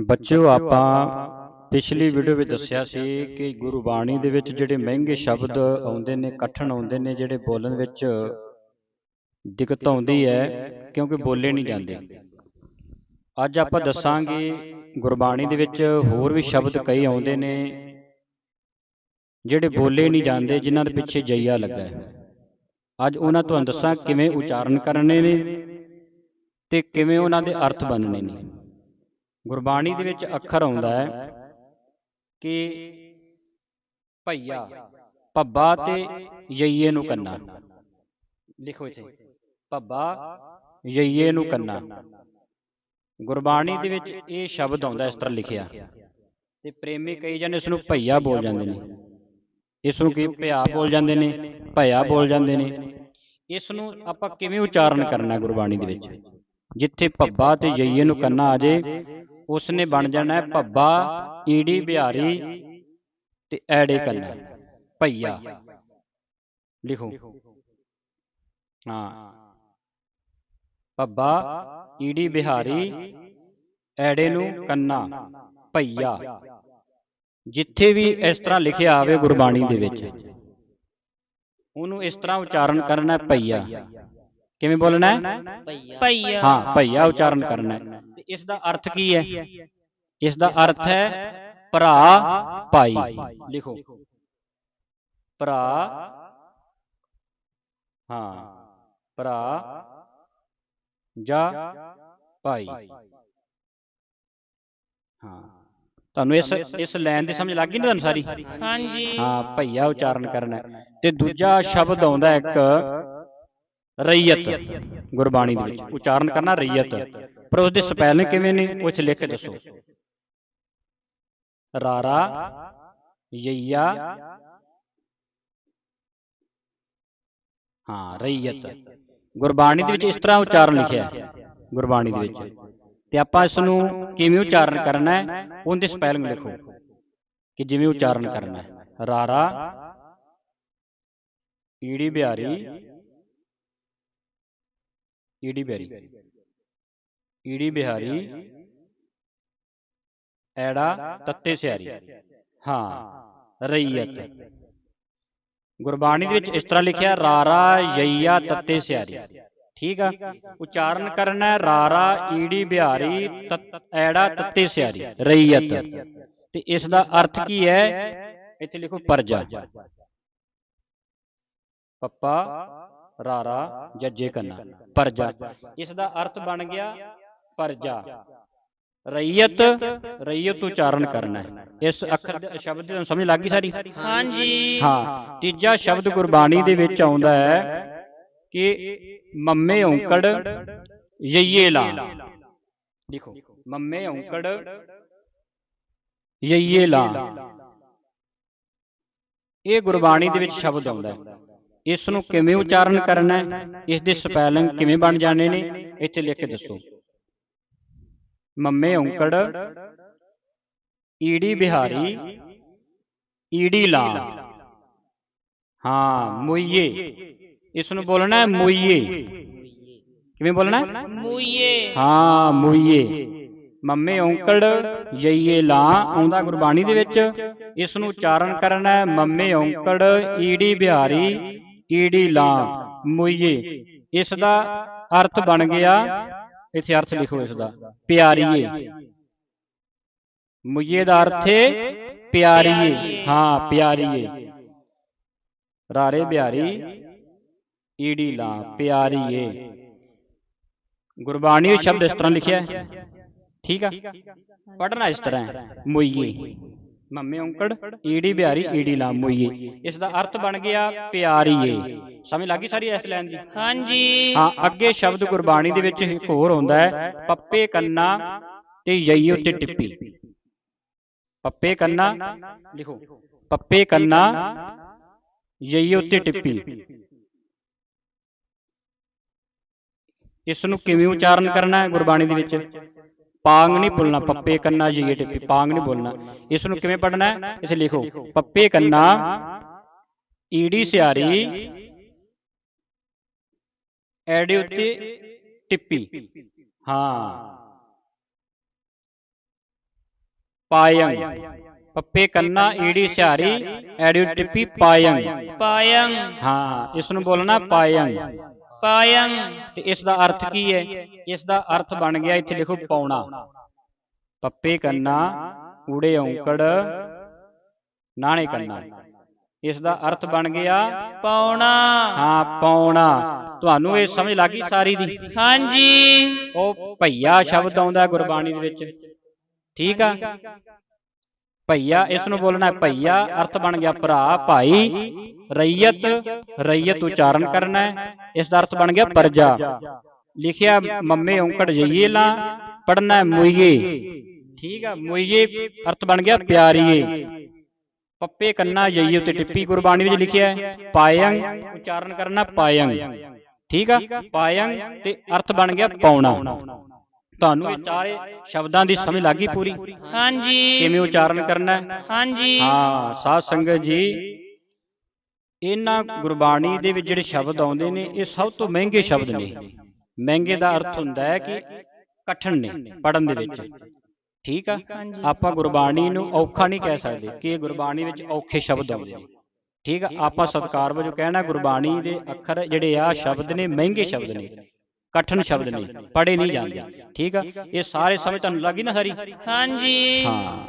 ਬੱਚਿਓ ਆਪਾਂ ਪਿਛਲੀ ਵੀਡੀਓ ਵਿੱਚ ਦੱਸਿਆ ਸੀ ਕਿ ਗੁਰਬਾਣੀ ਦੇ ਵਿੱਚ ਜਿਹੜੇ ਮਹਿੰਗੇ ਸ਼ਬਦ ਆਉਂਦੇ ਨੇ ਕਠਨ ਆਉਂਦੇ ਨੇ ਜਿਹੜੇ ਬੋਲਣ ਵਿੱਚ ਦਿੱਕਤ ਆਉਂਦੀ ਹੈ ਕਿਉਂਕਿ ਬੋਲੇ ਨਹੀਂ ਜਾਂਦੇ। ਅੱਜ ਆਪਾਂ ਦੱਸਾਂਗੇ ਗੁਰਬਾਣੀ ਦੇ ਵਿੱਚ ਹੋਰ ਵੀ ਸ਼ਬਦ ਕਈ ਆਉਂਦੇ ਨੇ ਜਿਹੜੇ ਬੋਲੇ ਨਹੀਂ ਜਾਂਦੇ ਜਿਨ੍ਹਾਂ ਦੇ ਪਿੱਛੇ ਜਈਆ ਲੱਗਾ ਹੈ। ਅੱਜ ਉਹਨਾਂ ਤੁਹਾਨੂੰ ਦੱਸਾਂ ਕਿਵੇਂ ਉਚਾਰਨ ਕਰਨੇ ਨੇ ਤੇ ਕਿਵੇਂ ਉਹਨਾਂ ਦੇ ਅਰਥ ਬਣਨੇ ਨੇ। ਗੁਰਬਾਣੀ ਦੇ ਵਿੱਚ ਅੱਖਰ ਆਉਂਦਾ ਹੈ ਕਿ ਭਈਆ ਪੱਬਾ ਤੇ ਯਈਏ ਨੂੰ ਕੰਨਾ। ਲਿਖੋ ਇੱਥੇ। ਪੱਬਾ ਯਈਏ ਨੂੰ ਕੰਨਾ। ਗੁਰਬਾਣੀ ਦੇ ਵਿੱਚ ਇਹ ਸ਼ਬਦ ਆਉਂਦਾ ਇਸ ਤਰ੍ਹਾਂ ਲਿਖਿਆ। ਤੇ ਪ੍ਰੇਮੀ ਕਈ ਜਨ ਇਸ ਨੂੰ ਭਈਆ ਬੋਲ ਜਾਂਦੇ ਨੇ। ਇਸ ਨੂੰ ਕੀ ਭਿਆ ਬੋਲ ਜਾਂਦੇ ਨੇ ਭਇਆ ਬੋਲ ਜਾਂਦੇ ਨੇ। ਇਸ ਨੂੰ ਆਪਾਂ ਕਿਵੇਂ ਉਚਾਰਨ ਕਰਨਾ ਗੁਰਬਾਣੀ ਦੇ ਵਿੱਚ? ਜਿੱਥੇ ਭੱਬਾ ਤੇ ਯਈਏ ਨੂੰ ਕੰਨਾ ਆ ਜੇ ਉਸ ਨੇ ਬਣ ਜਾਣਾ ਭੱਬਾ, ਈੜੀ ਬਿਹਾਰੀ ਤੇ ਐੜੇ ਕੰਨਾ ਭਈਆ। ਲਿਖੋ। ਹਾਂ। ਭੱਬਾ, ਈੜੀ ਬਿਹਾਰੀ, ਐੜੇ ਨੂੰ ਕੰਨਾ, ਭਈਆ। ਜਿੱਥੇ ਵੀ ਇਸ ਤਰ੍ਹਾਂ ਲਿਖਿਆ ਆਵੇ ਗੁਰਬਾਣੀ ਦੇ ਵਿੱਚ। ਉਹਨੂੰ ਇਸ ਤਰ੍ਹਾਂ ਉਚਾਰਨ ਕਰਨਾ ਹੈ ਭਈਆ। ਕਿਵੇਂ ਬੋਲਣਾ ਹੈ? ਭਈਆ। ਹਾਂ ਭਈਆ ਉਚਾਰਨ ਕਰਨਾ ਹੈ। ਤੇ ਇਸ ਦਾ ਅਰਥ ਕੀ ਹੈ? ਇਸ ਦਾ ਅਰਥ ਹੈ ਭਰਾ ਭਾਈ। ਲਿਖੋ। ਭਰਾ ਹਾਂ। ਭਰਾ ਜਾਂ ਭਾਈ। ਹਾਂ। ਤੁਹਾਨੂੰ ਇਸ ਇਸ ਲਾਈਨ ਦੀ ਸਮਝ ਲੱਗ ਗਈ ਨਾ ਤੁਹਾਨੂੰ ਸਾਰੀ? ਹਾਂਜੀ। ਹਾਂ ਭਈਆ ਉਚਾਰਨ ਕਰਨਾ। ਤੇ ਦੂਜਾ ਸ਼ਬਦ ਆਉਂਦਾ ਇੱਕ ਰਈਅਤ ਗੁਰਬਾਣੀ ਦੇ ਵਿੱਚ। ਉਚਾਰਨ ਕਰਨਾ ਰਈਅਤ। ਪਰ ਉਸ ਦੇ ਸਪੈਲਿੰਗ ਕਿਵੇਂ ਨੇ ਉਹ ਇੱਥੇ ਲਿਖ ਕੇ ਦੱਸੋ। ਰਾਰਾ ਯਈਆ। ਹਾਂ ਰਈਅਤ। ਗੁਰਬਾਣੀ ਦੇ ਵਿੱਚ ਇਸ ਤਰ੍ਹਾਂ ਉਚਾਰਨ ਲਿਖਿਆ ਹੈ ਗੁਰਬਾਣੀ ਦੇ ਵਿੱਚ। ਤੇ ਆਪਾਂ ਇਸ ਨੂੰ ਕਿਵੇਂ ਉਚਾਰਨ ਕਰਨਾ ਹੈ ਉਹਦੇ ਸਪੈਲਿੰਗ ਲਿਖੋ। ਕਿ ਜਿਵੇਂ ਉਚਾਰਨ ਕਰਨਾ ਹੈ। ਰਾਰਾ ਈੜੀ ਬਿਹਾਰੀ। ਈੜੀ ਬਿਹਾਰੀ ਈੜੀ ਬਿਹਾਰੀ ਐੜਾ ਤੱਤੇ ਸਿਆਰੀ। ਹਾਂ ਰਈਅਤ। ਗੁਰਬਾਣੀ ਦੇ ਵਿੱਚ ਇਸ ਤਰ੍ਹਾਂ ਲਿਖਿਆ ਰਾਰਾ ਯਈਆ ਤੱਤੇ ਸਿਆਰੀ। ਠੀਕ ਆ? ਉਚਾਰਨ ਕਰਨਾ ਹੈ ਰਾਰਾ ਈੜੀ ਬਿਹਾਰੀ ਤਤ- ਐੜਾ ਤੱਤੇ ਸਿਆਰੀ ਰਈਅਤ। ਤੇ ਇਸ ਦਾ ਅਰਥ ਕੀ ਹੈ? ਇੱਥੇ ਲਿਖੋ ਪਰਜਾ। ਪੱਪਾ ਰਾਰਾ ਜੱਜੇ ਕੰਨਾ ਪਰਜਾ। ਇਸ ਦਾ ਅਰਥ ਬਣ ਗਿਆ ਪਰਜਾ। ਰਈਅਤ ਰਈਅਤ ਉਚਾਰਨ ਕਰਨਾ ਹੈ। ਇਸ ਅੱਖਰ ਦੇ ਸ਼ਬਦ ਦੀ ਤੁਹਾਨੂੰ ਸਮਝ ਲੱਗ ਗਈ ਸਾਰੀ? ਹਾਂਜੀ। ਹਾਂ। ਤੀਜਾ ਸ਼ਬਦ ਗੁਰਬਾਣੀ ਦੇ ਵਿੱਚ ਆਉਂਦਾ ਹੈ ਕਿ ਮੰਮੇ ਔਂਕੜ ਯਈਏ ਲਾ ਲਿਖੋ ਮੰਮੇ ਔਂਕੜ ਯਈਏ ਲਾ ਇਹ ਗੁਰਬਾਣੀ ਦੇ ਵਿੱਚ ਸ਼ਬਦ ਆਉਂਦਾ ਹੈ। ਇਸ ਨੂੰ ਕਿਵੇਂ ਉਚਾਰਨ ਕਰਨਾ ਹੈ ਇਸ ਦੇ ਸਪੈਲਿੰਗ ਕਿਵੇਂ ਬਣ ਜਾਣੇ ਨੇ ਇੱਥੇ ਲਿਖ ਕੇ ਦੱਸੋ। ਮੰਮੇ ਔਂਕੜ ਈੜੀ ਬਿਹਾਰੀ ਈੜੀ ਲਾ ਹਾਂ ਮੁਈਏ। ਇਸ ਨੂੰ ਬੋਲਣਾ ਹੈ ਮੁਈਏ। ਕਿਵੇਂ ਬੋਲਣਾ ਹੈ? ਮੂਏ ਹਾਂ ਮੁਈਏ। ਮੰਮੇ ਔਂਕੜ ਯਈਏ ਲਾ ਆਉਂਦਾ ਗੁਰਬਾਣੀ ਦੇ ਵਿੱਚ। ਇਸ ਨੂੰ ਉਚਾਰਨ ਕਰਨਾ ਹੈ ਮੰਮੇ ਔਂਕੜ ਈੜੀ ਬਿਹਾਰੀ ਈੜੀ ਲਾ ਮੁਈਏ। ਇਸ ਦਾ ਅਰਥ ਬਣ ਗਿਆ ਇੱਥੇ ਅਰਥ ਲਿਖੋ ਇਸ ਦਾ ਪਿਆਰੀਏ। ਮੁਈਏ ਦਾ ਅਰਥ ਹੈ ਪਿਆਰੀਏ। ਹਾਂ ਪਿਆਰੀਏ। ਰਾਰੇ ਬਿਹਾਰੀ ਈੜੀ ਲਾ ਪਿਆਰੀਏ। ਗੁਰਬਾਣੀ ਸ਼ਬਦ ਇਸ ਤਰ੍ਹਾਂ ਲਿਖਿਆ ਹੈ। ਠੀਕ ਆ? ਪੜਨਾ ਇਸ ਤਰ੍ਹਾਂ ਮੁਈਏ। ਮੰਮੇ ਔਂਕੜ ਈੜੀ ਬਿਹਾਰੀ ਈੜੀ ਲਾ ਮੁਈਏ ਇਸ ਦਾ ਅਰਥ ਬਣ ਗਿਆ ਪਿਆਰੀਏ। ਸਮਝ ਲੱਗੀ ਸਾਰੀ ਇਸ ਲਾਈਨ ਦੀ? ਹਾਂਜੀ। ਹਾਂ ਅੱਗੇ ਸ਼ਬਦ ਗੁਰਬਾਣੀ ਦੇ ਵਿੱਚ ਇੱਕ ਹੋਰ ਹੁੰਦਾ ਹੈ ਪੱਪੇ ਕੰਨਾ ਤੇ ਯਈ ਉੱਤੇ ਟਿੱਪੀ। ਪੱਪੇ ਕੰਨਾ ਲਿਖੋ। ਪੱਪੇ ਕੰਨਾ ਯਈ ਉੱਤੇ ਟਿੱਪੀ। ਇਸ ਨੂੰ ਕਿਵੇਂ ਉਚਾਰਨ ਕਰਨਾ ਹੈ ਗੁਰਬਾਣੀ ਦੇ ਵਿੱਚ? ਪਾਂਗ ਨਹੀਂ ਬੋਲਣਾ ਪੱਪੇ ਕੰਨਾ ਯਈ ਟਿੱਪੀ ਪਾਂਗ ਨਹੀਂ ਬੋਲਣਾ ਇਸ ਨੂੰ ਕਿਵੇਂ ਪੜਨਾ ਹੈ? ਇੱਥੇ ਲਿਖੋ ਪੱਪੇ ਕੰਨਾ ਈੜੀ ਸਿਆਰੀ ਐੜੇ ਉੱਤੇ ਟਿੱਪੀ। ਹਾਂ। ਪਾਯੰ ਪੱਪੇ ਕੰਨਾ ਈੜੀ ਸਿਹਾਰੀ ਐੜੀ ਟਿੱਪੀ ਪਾਯੰ ਪਾਯੰ ਹਾਂ ਇਸ ਨੂੰ ਬੋਲਣਾ ਪਾਯੰ ਪਾਯੰ ਤੇ ਇਸ ਦਾ ਅਰਥ ਕੀ ਹੈ? ਇਸ ਦਾ ਅਰਥ ਬਣ ਗਿਆ ਇੱਥੇ ਲਿਖੋ ਪੌਣਾ। ਪੱਪੇ ਕੰਨਾ ਊੜੇ ਔਂਕੜ ਨਾਣੇ ਕੰਨਾ। ਇਸ ਦਾ ਅਰਥ ਬਣ ਗਿਆ ਪੌਣਾ। ਹਾਂ ਪੌਣਾ। ਤੁਹਾਨੂੰ ਇਹ ਸਮਝ ਲੱਗੀ ਸਾਰੀ ਦੀ? ਹਾਂਜੀ। ਉਹ ਭਈਆ ਸ਼ਬਦ ਆਉਂਦਾ ਗੁਰਬਾਣੀ ਦੇ ਵਿੱਚ। ਠੀਕ ਆ? ਭਈਆ ਇਸ ਨੂੰ ਬੋਲਣਾ ਹੈ ਭਈਆ ਅਰਥ ਬਣ ਗਿਆ ਭਰਾ ਭਾਈ ਰਈਅਤ ਰਈਅਤ ਉਚਾਰਨ ਕਰਨਾ ਹੈ। ਇਸ ਦਾ ਅਰਥ ਬਣ ਗਿਆ ਪਰਜਾ। ਲਿਖਿਆ ਮੰਮੇ ਔਂਕੜ ਜਈਏ ਲਾ ਪੜਨਾ ਹੈ ਮੁਈਏ ਠੀਕ ਆ ਮੁਈਏ ਅਰਥ ਬਣ ਗਿਆ ਪਿਆਰੀਏ। ਪੱਪੇ ਕੰਨਾ ਜਈਏ ਉੱਤੇ ਟਿੱਪੀ ਗੁਰਬਾਣੀ ਵਿੱਚ ਲਿਖਿਆ ਹੈ। ਪਾਯੰ ਉਚਾਰਨ ਕਰਨਾ ਪਾਯੰ ਠੀਕ ਆ? ਪਾਯੰ ਤੇ ਅਰਥ ਬਣ ਗਿਆ ਪੌਣਾ। ਤੁਹਾਨੂੰ ਇਹ ਚਾਰੇ ਸ਼ਬਦਾਂ ਦੀ ਸਮਝ ਲੱਗੀ ਪੂਰੀ? ਹਾਂਜੀ। ਕਿਵੇਂ ਉਚਾਰਨ ਕਰਨਾ ਹੈ? ਹਾਂਜੀ। ਹਾਂ ਸਾਧ ਸੰਗਤ ਜੀ ਇਹਨਾਂ ਗੁਰਬਾਣੀ ਦੇ ਵਿੱਚ ਜਿਹੜੇ ਸ਼ਬਦ ਆਉਂਦੇ ਨੇ ਇਹ ਸਭ ਤੋਂ ਮਹਿੰਗੇ ਸ਼ਬਦ ਨੇ। ਮਹਿੰਗੇ ਦਾ ਅਰਥ ਹੁੰਦਾ ਹੈ ਕਿ ਕਠਿਨ ਨੇ ਪੜਨ ਦੇ ਵਿੱਚ। ਠੀਕ ਆ? ਆਪਾਂ ਗੁਰਬਾਣੀ ਨੂੰ ਔਖਾ ਨਹੀਂ ਕਹਿ ਸਕਦੇ। ਕਿ ਇਹ ਗੁਰਬਾਣੀ ਵਿੱਚ ਔਖੇ ਸ਼ਬਦ ਆਉਂਦੇ ਨੇ। ਠੀਕ ਆ? ਆਪਾਂ ਸਤਕਾਰ ਵਜੋਂ ਕਹਿਣਾ ਗੁਰਬਾਣੀ ਦੇ ਅੱਖਰ ਜਿਹੜੇ ਆ ਸ਼ਬਦ ਨੇ ਮਹਿੰਗੇ ਸ਼ਬਦ ਨੇ। ਕਠਿਨ ਸ਼ਬਦ ਨੇ ਪੜੇ ਨਹੀਂ। ਜਾਂਦੇ। ਠੀਕ ਆ? ਇਹ ਸਾਰੇ ਸਮਝ ਤੁਹਾਨੂੰ ਲੱਗੀ ਨਾ ਸਾਰੀ? ਹਾਂਜੀ। ਹਾਂ।